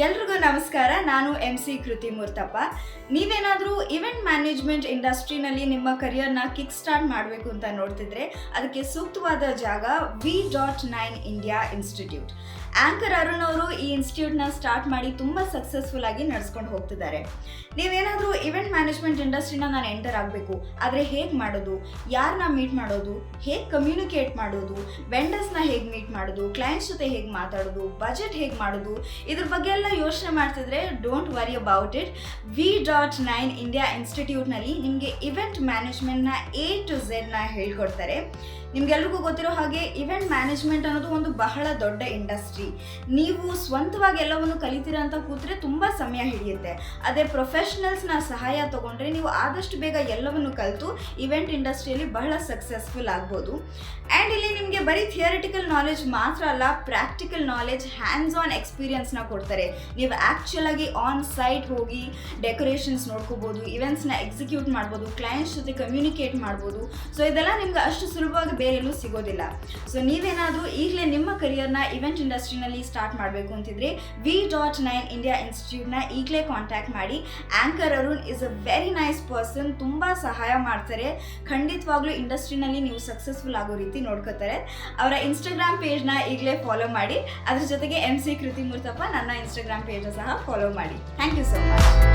ಎಲ್ರಿಗೂ ನಮಸ್ಕಾರ. ನಾನು ಎಂ ಸಿ ಕೃತಿ ಮೂರ್ತಪ್ಪ. ನೀವೇನಾದರೂ ಇವೆಂಟ್ ಮ್ಯಾನೇಜ್ಮೆಂಟ್ ಇಂಡಸ್ಟ್ರಿನಲ್ಲಿ ನಿಮ್ಮ ಕರಿಯರ್ನ ಕಿಕ್ ಸ್ಟಾರ್ಟ್ ಮಾಡಬೇಕು ಅಂತ ನೋಡ್ತಿದ್ರೆ ಅದಕ್ಕೆ ಸೂಕ್ತವಾದ ಜಾಗ V dot nine India institute anchor Arun ಅವರು ಈ ಇನ್ಸ್ಟಿಟ್ಯೂಟ್ನ ಸ್ಟಾರ್ಟ್ ಮಾಡಿ ತುಂಬ ಸಕ್ಸಸ್ಫುಲ್ ಆಗಿ ನಡೆಸ್ಕೊಂಡು ಹೋಗ್ತಿದ್ದಾರೆ. ನೀವೇನಾದರೂ ಇವೆಂಟ್ ಮ್ಯಾನೇಜ್ಮೆಂಟ್ ಇಂಡಸ್ಟ್ರಿನ ನಾನು ಎಂಟರ್ ಆಗಬೇಕು. ಆದರೆ ಹೇಗೆ ಮಾಡೋದು? ಯಾರನ್ನ ಮೀಟ್ ಮಾಡೋದು? ಹೇಗೆ ಕಮ್ಯುನಿಕೇಟ್ ಮಾಡೋದು? ವೆಂಡರ್ಸ್ನ ಹೇಗೆ ಮೀಟ್ ಮಾಡೋದು? ಕ್ಲೈಂಟ್ಸ್ ಜೊತೆ ಹೇಗೆ ಮಾತಾಡೋದು? ಬಜೆಟ್ ಹೇಗೆ ಮಾಡೋದು? ಇದ್ರ ಬಗ್ಗೆ ಎಲ್ಲ ಯೋಚನೆ ಮಾಡ್ತಿದ್ರೆ don't worry about it V dot nine India ಇನ್ಸ್ಟಿಟ್ಯೂಟ್ನಲ್ಲಿ ನಿಮಗೆ ಇವೆಂಟ್ ಮ್ಯಾನೇಜ್ಮೆಂಟ್ನ ಎ ಟು ಝೆಡ್ನ ಹೇಳ್ಕೊಡ್ತಾರೆ. ನಿಮ್ಗೆಲ್ರಿಗೂ ಗೊತ್ತಿರೋ ಹಾಗೆ ಇವೆಂಟ್ ಮ್ಯಾನೇಜ್ಮೆಂಟ್ ಅನ್ನೋದು ಒಂದು ಬಹಳ ದೊಡ್ಡ ಇಂಡಸ್ಟ್ರಿ ನೀವು ಸ್ವಂತವಾಗಿ ಎಲ್ಲವನ್ನು ಕಲಿತೀರ ಅಂತ ಕೂತ್ರೆ ತುಂಬ ಸಮಯ ಹಿಡಿಯುತ್ತೆ. ಅದೇ ಪ್ರೊಫೆಷನಲ್ಸ್ನ ಸಹಾಯ ತಗೊಂಡ್ರೆ ನೀವು ಆದಷ್ಟು ಬೇಗ ಎಲ್ಲವನ್ನು ಕಲಿತು ಇವೆಂಟ್ ಇಂಡಸ್ಟ್ರಿಯಲ್ಲಿ ಬಹಳ ಸಕ್ಸಸ್ಫುಲ್ ಆಗ್ಬೋದು. ಆ್ಯಂಡ್ ಇಲ್ಲಿ ನಿಮಗೆ ಬರೀ ಥಿಯರಿಟಿಕಲ್ ನಾಲೆಜ್ ಮಾತ್ರ ಅಲ್ಲ ಪ್ರಾಕ್ಟಿಕಲ್ ನಾಲೆಜ್ ಹ್ಯಾಂಡ್ಸ್ ಆನ್ ಎಕ್ಸ್ಪೀರಿಯನ್ಸ್ನ ಕೊಡ್ತಾರೆ. ನೀವು ಆ್ಯಕ್ಚುಲ್ ಆಗಿ ಆನ್ ಸೈಟ್ ಹೋಗಿ ಡೆಕೋರೇಷನ್ಸ್ ನೋಡ್ಕೋಬೋದು ಇವೆಂಟ್ಸ್ನ ಎಕ್ಸಿಕ್ಯೂಟ್ ಮಾಡ್ಬೋದು ಕ್ಲೈಂಟ್ಸ್ ಜೊತೆ ಕಮ್ಯುನಿಕೇಟ್ ಮಾಡ್ಬೋದು. ಸೊ ಇದೆಲ್ಲ ನಿಮ್ಗೆ ಅಷ್ಟು ಸುಲಭವಾಗಿ ಬೇರೆ ಎಲ್ಲೂ ಸಿಗೋದಿಲ್ಲ. ಸೊ ನೀವೇನಾದರೂ ಈಗಲೇ ನಿಮ್ಮ ಕರಿಯರ್ನ ಇವೆಂಟ್ ಇಂಡಸ್ಟ್ರಿನಲ್ಲಿ ಸ್ಟಾರ್ಟ್ ಮಾಡಬೇಕು ಅಂತಿದ್ರೆ ವಿ ಡಾಟ್ ನೈನ್ ಇಂಡಿಯಾ ಇನ್ಸ್ಟಿಟ್ಯೂಟ್ನ ಈಗಲೇ ಕಾಂಟ್ಯಾಕ್ಟ್ ಮಾಡಿ. Anchor Arun is a very nice person ತುಂಬ ಸಹಾಯ ಮಾಡ್ತಾರೆ. ಖಂಡಿತವಾಗ್ಲೂ ಇಂಡಸ್ಟ್ರಿನಲ್ಲಿ ನೀವು ಸಕ್ಸಸ್ಫುಲ್ ಆಗೋ ರೀತಿ ನೋಡ್ಕೋತಾರೆ. ಅವರ ಇನ್ಸ್ಟಾಗ್ರಾಮ್ ಪೇಜ್ನ ಈಗಲೇ ಫಾಲೋ ಮಾಡಿ. ಅದ್ರ ಜೊತೆಗೆ ಎಂ ಸಿ ಕೃತಿ ಮೂರ್ತಪ್ಪ, ನನ್ನ ಇನ್ಸ್ಟಾಗ್ರಾಮ್ ಪೇಜ್ ಸಹ ಫಾಲೋ ಮಾಡಿ. Thank you so much